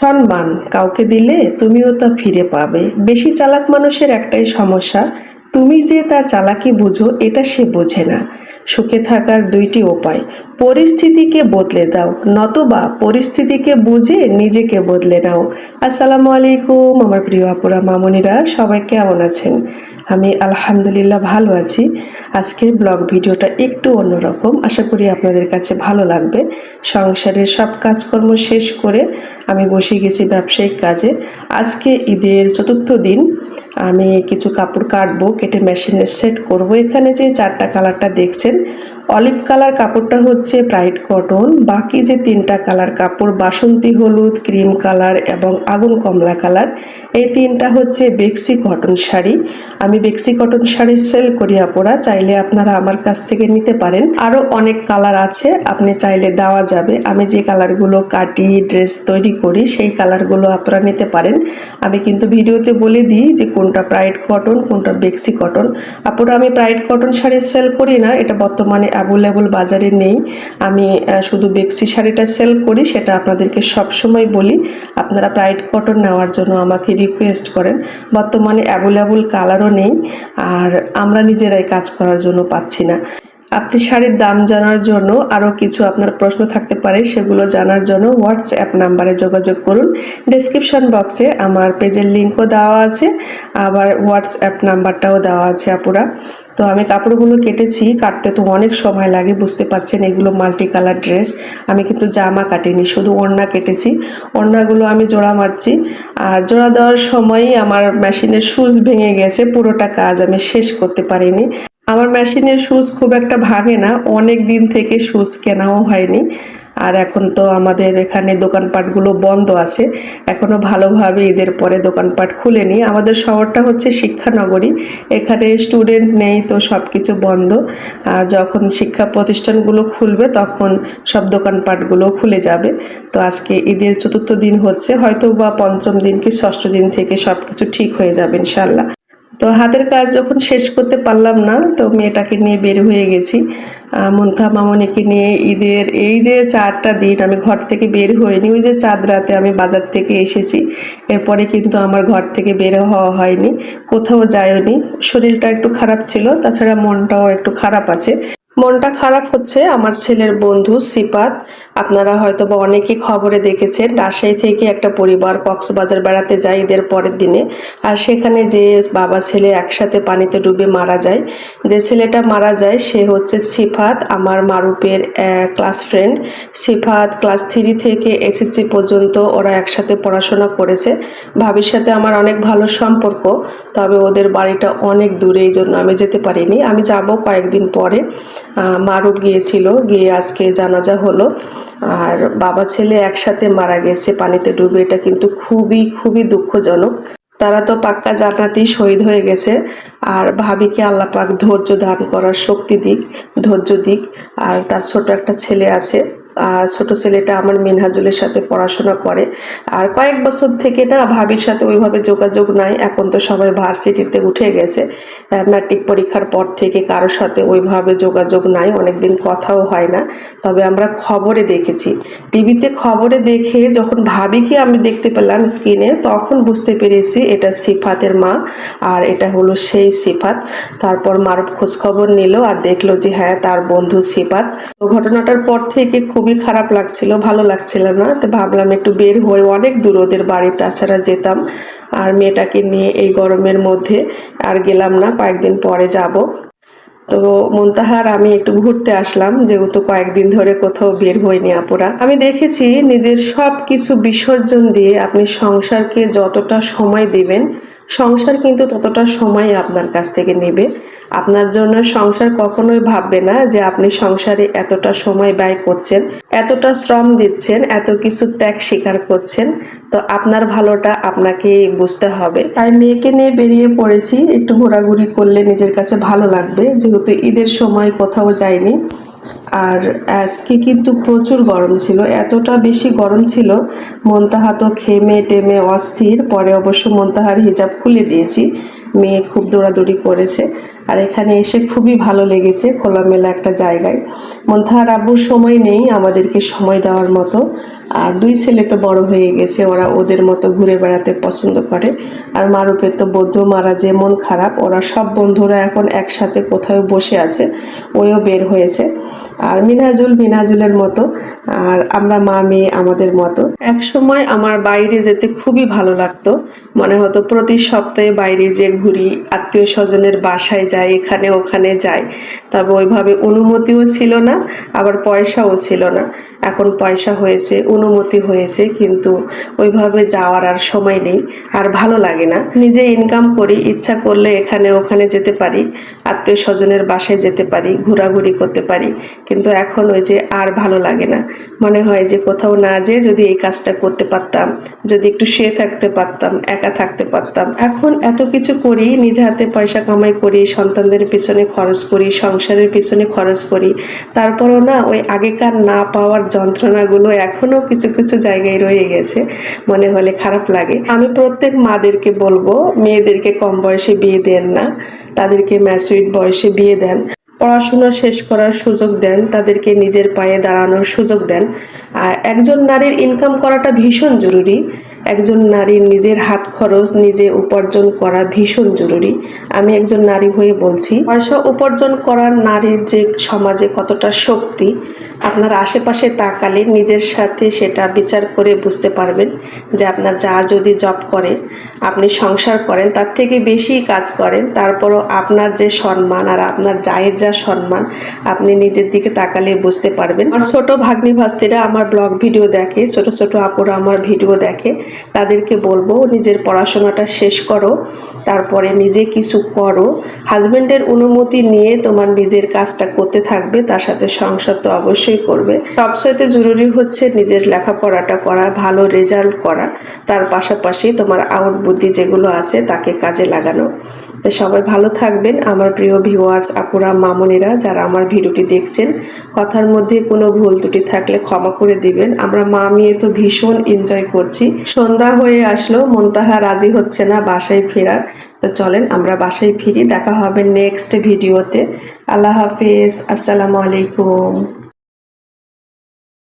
সম্মান কাউকে দিলে তুমিও তা ফিরে পাবে। বেশি চালাক মানুষের একটাই সমস্যা, তুমি যে তার চালাকি বুঝো, এটা সে বোঝে না। সুখে থাকার দুইটি উপায়। পরিস্থিতিকে বদলে দাও, নতবা পরিস্থিতিকে বুঝে নিজেকে বদলে নাও। আসসালামু আলাইকুম, আমার প্রিয় আপুরা, মামনিরা, সবাই কেমন আছেন? আমি আলহামদুলিল্লাহ ভালো আছি। আজকের ব্লগ ভিডিওটা একটু অন্যরকম, আশা করি আপনাদের কাছে ভালো লাগবে। সংসারের সব কাজকর্ম শেষ করে আমি বসে গেছি ব্যবসায়িক কাজে। আজকে ঈদের চতুর্থ দিন আমি কিছু কাপড় কাটবো কেটে মেশিনে সেট করব। এখানে যে চারটা কালারটা দেখছেন অলিভ কালার কাপড়টা হচ্ছে ব্রাইট কটন। বাকি যে তিনটা কালার কাপড়, বাসন্তী, হলুদ, ক্রিম কালার এবং আগুন কমলা কালার, এই তিনটা হচ্ছে বেক্সি কটন শাড়ি। আমি বেক্সি কটন শাড়ি সেল করি আপুরা, চাইলে আপনারা আমার কাছ থেকে নিতে পারেন। আরও অনেক কালার আছে, আপনি চাইলে দেওয়া যাবে। আমি যে কালারগুলো কাটি, ড্রেস তৈরি করি, সেই কালারগুলো আপনারা নিতে পারেন। আমি কিন্তু ভিডিওতে বলে দিই যে কোনটা প্রাইড কটন, কোনটা বেক্সি কটন। আপুরা, আমি প্রাইড কটন শাড়ি সেল করি না, এটা বর্তমানে অ্যাভেলেবল বাজারে নেই। আমি শুধু বেক্সি শাড়িটা সেল করি, সেটা আপনাদেরকে সবসময় বলি। আপনারা প্রাইড কটন নেওয়ার জন্য আমাকে রিকোয়েস্ট করেন। বর্তমানে অ্যাভেলেবল কালারও নেই, আর আমরা নিজেরাই কাজ করার জন্য পাচ্ছি না। আপনি শাড়ির দাম জানার জন্য আরও কিছু আপনার প্রশ্ন থাকতে পারে, সেগুলো জানার জন্য হোয়াটসঅ্যাপ নাম্বারে যোগাযোগ করুন। ডেসক্রিপশন বক্সে আমার পেজের লিঙ্কও দেওয়া আছে, আবার হোয়াটসঅ্যাপ নাম্বারটাও দেওয়া আছে আপুরা। তো আমি কাপড়গুলো কেটেছি, কাটতে তো অনেক সময় লাগে, বুঝতে পারছেন এগুলো মাল্টি কালার ড্রেস, আমি কিন্তু জামা কাটিনি, শুধু ওড়না কেটেছি। ওড়নাগুলো আমি জোড়া মারছি, আর জোড়া দেওয়ার সময়ই আমার মেশিনের সুচ ভেঙে গেছে, পুরোটা কাজ আমি শেষ করতে পারিনি। আমার মেশিনের সুচ খুব একটা ভাঙে না। অনেক দিন থেকে সুচ কেনাও হয়নি। আর এখন তো আমাদের এখানে দোকানপাটগুলো বন্ধ আছে। এখনও ভালোভাবে ঈদের পরে দোকানপাট খুলেনি। আমাদের শহরটা হচ্ছে শিক্ষানগরী। এখানে স্টুডেন্ট নেই তো সব কিছু বন্ধ। আর যখন শিক্ষা প্রতিষ্ঠানগুলো খুলবে তখন সব দোকানপাটগুলো খুলে যাবে। তো আজকে ঈদের চতুর্থ দিন হচ্ছে। হয়তো বা পঞ্চম দিন কি ষষ্ঠ দিন থেকে সব কিছু ঠিক হয়ে যাবে ইনশাল্লাহ তো হাতের কাজ যখন শেষ করতে পারলাম না, তো মেয়েটাকে নিয়ে বের হয়ে গেছি। মুন্থা মামনিকে নিয়ে ঈদের এই যে চারটা দিন আমি ঘর থেকে বের হইনি, ওই যে চাঁদ রাতে আমি বাজার থেকে এসেছি। এরপরে কিন্তু আমার ঘর থেকে বের হওয়া হয়নি, কোথাও যায়নি। শরীরটা একটু খারাপ ছিল, তাছাড়া মনটাও একটু খারাপ আছে। মনটা খারাপ হচ্ছে আমার ছেলের বন্ধু সিপাত। আপনারা হয়তো বা অনেকেই খবরে দেখেছেন, রাজশাহী থেকে একটা পরিবার কক্সবাজার বেড়াতে যায় ঈদের পরের দিনে। আর সেখানে যে বাবা ছেলে একসাথে পানিতে ডুবে মারা যায়, যে ছেলেটা মারা যায় সে হচ্ছে সিফাত, আমার মারুপের class friend. Sifat class three থেকে এসএসসি পর্যন্ত ওরা একসাথে পড়াশোনা করেছে। ভাবির সাথে আমার অনেক ভালো সম্পর্ক, তবে ওদের বাড়িটা অনেক দূরে, এই জন্য আমি যেতে পারিনি। আমি যাব কয়েকদিন পরে। মারুপ গিয়েছিল, গিয়ে আজকে জানাজা হলো। আর বাবা ছেলে একসাথে মারা গেছে পানিতে ডুবে। এটা কিন্তু খুবই খুবই দুঃখজনক। তারা তো পাক্কা জানাতেই শহীদ হয়ে গেছে। আর ভাবিকে আল্লাহ পাক ধৈর্য দান করার শক্তি দিক, ধৈর্য দিক। আর তার ছোট একটা ছেলে আছে। ছোট ছেলেটা আমার মিনহাজুলের সাথে পড়াশোনা করে। আর কয়েক বছর থেকে না ভাবির সাথে ওইভাবে যোগাযোগ নাই, এখন তো সবাই ভার্সিটিতে উঠে গেছে। ম্যাট্রিক পরীক্ষার পর থেকে কারোর সাথে ওইভাবে যোগাযোগ নাই, অনেকদিন কথাও হয় না। তবে আমরা খবরে দেখেছি। টিভিতে খবরে দেখে যখন ভাবিকে আমি দেখতে পেলাম স্ক্রিনে, তখন বুঝতে পেরেছি এটা সিফাতের মা, আর এটা হলো সেই সিফাত। তারপর মারুফ খোঁজখবর নিল আর দেখল যে হ্যাঁ তার বন্ধু সিফাত। তো ঘটনাটার পর থেকে খুবই খারাপ লাগছিল, ভালো লাগছিল না। তো ভাবলাম একটু বের হয়ে অনেক দূর ওদের বাড়ি, তাছাড়া যেতাম। আর মেয়েটাকে নিয়ে এই গরমের মধ্যে আর গেলাম না, কয়েকদিন পরে যাব। তো মুনতাহার, আমি একটু ঘুরতে আসলাম, যেহেতু কয়েকদিন ধরে কোথাও বের হইনি আপুরা। আমি দেখেছি নিজের সব কিছু বিসর্জন দিয়ে আপনি সংসারকে যতটা সময় দিবেন সংসার কিন্তু ততটা সময় আপনার কাছ থেকে নেবে। আপনার জন্য সংসার কখনোই ভাববে না যে আপনি সংসারে এতটা সময় ব্যয় করছেন, এতটা শ্রম দিচ্ছেন, এত কিছু ত্যাগ স্বীকার করছেন। তো আপনার ভালোটা আপনাকে বুঝতে হবে। তাই মেয়েকে নিয়ে বেরিয়ে পড়েছি। একটু ঘোরাঘুরি করলে নিজের কাছে ভালো লাগবে। যেহেতু ঈদের সময় কোথাও যাইনি। আর আজকে কিন্তু প্রচুর গরম ছিল। এতটা বেশি গরম ছিল, মন্তাহা তো খেমে টেমে অস্থির। পরে অবশ্য মন্তাহার হিজাব খুলে দিয়েছি। মেয়ে খুব দৌড়াদৌড়ি করেছে। আর এখানে এসে খুবই ভালো লেগেছে খোলামেলা একটা জায়গায়। মন্তাহার আব্বুর সময় নেই, আমাদেরকে সময় দেওয়ার মতো। আর দুই ছেলে তো বড় হয়ে গেছে, ওরা ওদের মতো ঘুরে বেড়াতে পছন্দ করে। আর মারুপের তো বৌদ্ধ মারা যে মন খারাপ, ওরা সব বন্ধুরা এখন একসাথে কোথাও বসে আছে, ওইও বের হয়েছে। আর মিনাজুল মিনাজুলের মতো, আর আমরা মা মেয়ে আমাদের মতো। এক সময় আমার বাইরে যেতে খুবই ভালো লাগতো। মনে হতো প্রতি সপ্তাহে বাইরে যে ঘুরি, আত্মীয় স্বজনের বাসায় যাই, এখানে ওখানে যাই। তবে ওইভাবে অনুমতিও ছিল না, আবার পয়সাও ছিল না। এখন পয়সা হয়েছে অনুমতি হয়েছে, কিন্তু ওইভাবে যাওয়ার আর সময় নেই, আর ভালো লাগে না। নিজে ইনকাম করি, ইচ্ছা করলে এখানে ওখানে যেতে পারি আত্মীয় স্বজনের বাসায় যেতে পারি, ঘোরাঘুরি করতে পারি, কিন্তু এখন ওই যে আর ভালো লাগে না। মনে হয় যে কোথাও না যেয়ে যদি এই কাজটা করতে পারতাম, যদি একটু শুয়ে থাকতে পারতাম, একা থাকতে পারতাম। এখন এত কিছু করি, নিজে হাতে পয়সা কামাই করি, সন্তানদের পিছনে খরচ করি, সংসারের পিছনে খরচ করি, তারপরও না ওই আগেকার না পাওয়ার যন্ত্রণাগুলো এখনও কিছু কিছু জায়গায় রয়ে গেছে, মনে হলে খারাপ লাগে। আমি প্রত্যেক মাদেরকে বলব, মেয়েদেরকে কম বয়সে বিয়ে দেন না, তাদেরকে ম্যাচুইড বয়সে বিয়ে দেন। পড়াশোনা শেষ করার সুযোগ দেন, তাদেরকে নিজের পায়ে দাঁড়ানোর সুযোগ দেন। আর একজন নারীর ইনকাম করাটা ভীষণ জরুরি। একজন নারীর নিজের হাত খরচ নিজে উপার্জন করা ভীষণ জরুরি। আমি একজন নারী হয়ে বলছি, পয়সা উপার্জন করার নারীর যে সমাজে কতটা শক্তি, আপনার আশেপাশে তাকালে নিজের সাথে সেটা বিচার করে বুঝতে পারবেন যে আপনার যা যদি জব করে, আপনি সংসার করেন, তার থেকে বেশি কাজ করেন, তারপরও আপনার যে সম্মান আর আপনার জায়ের যা সম্মান, আপনি নিজের দিকে তাকালে বুঝতে পারবেন। আর ছোট ভাগ্নি ভাস্তিরা আমার ব্লগ ভিডিও দেখে, ছোট ছোট আপুরা আমার ভিডিও দেখে তাদেরকে বলব, নিজের পড়াশোনাটা শেষ করো, তারপরে নিজে কিছু করো। হাজব্যান্ডের অনুমতি নিয়ে তোমার নিজের কাজটা করতে থাকবে, তার সাথে সংসার তো অবশ্যই করবে। সবচাইতে জরুরি হচ্ছে নিজের লেখাপড়াটা করা, ভালো রেজাল্ট করা। তার পাশাপাশি তোমার আউট বুদ্ধি যেগুলো আছে, তাকে কাজে লাগানো। তো সবাই ভালো থাকবেন। আমার প্রিয় ভিউয়ার্স আপুরা, মামনিরা, যারা আমার ভিডিওটি দেখছেন, কথার মধ্যে কোনো ভুল ত্রুটি থাকলে ক্ষমা করে দিবেন। আমরা মা মেয়ে তো ভীষণ এনজয় করছি। সন্ধ্যা হয়ে আসলো, মনতাহা রাজি হচ্ছে না বাসায় ফেরার। তো চলেন, আমরা বাসায় ফিরি, দেখা হবে নেক্সট ভিডিওতে আল্লাহ হাফেজ, আসসালামু আলাইকুম।